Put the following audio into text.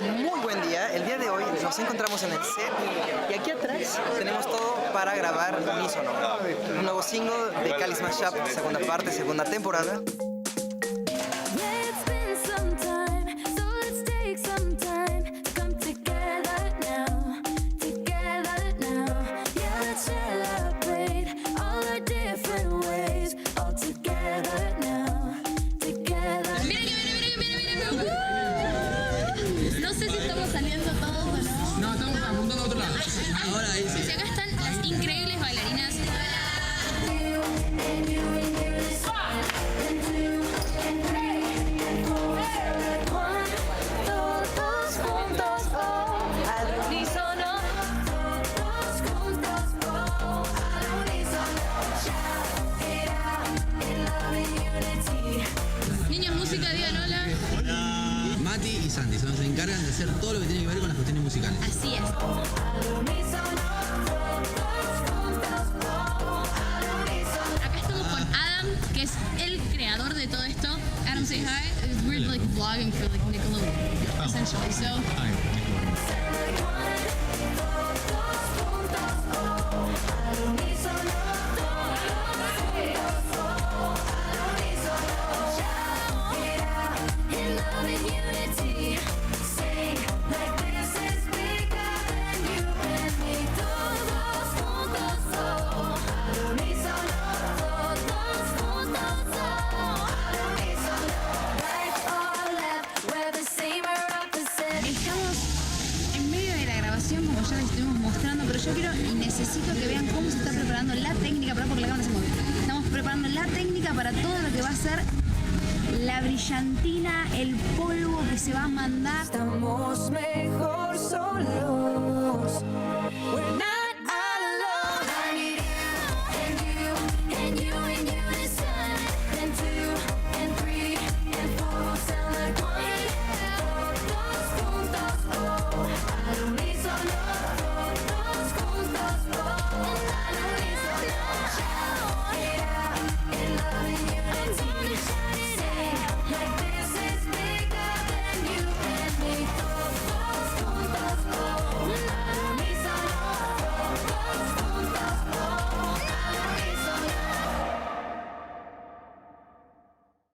tenemos muy buen día. El día de hoy nos encontramos en el set y aquí atrás tenemos todo para grabar Unísono, un nuevo single de Cali Smash Up, segunda parte, segunda temporada. Sé si estamos saliendo todos o no. No, estamos apuntando a otro lado. Ahora ahí sí. Si acá están las increíbles bailarinas. Mati y Santi son los que se encargan de hacer todo lo que tiene que ver con las cuestiones musicales. Así es. Acá estamos con Adam, que es el creador de todo esto. Adam, say hi. We're like vlogging for like Nickelodeon, essentially. So, Estamos como ya les estuvimos mostrando, pero yo quiero y necesito que vean cómo se está preparando la técnica, para porque la cámara. Estamos preparando la técnica para todo lo que va a ser la brillantina, el polvo que se va a mandar.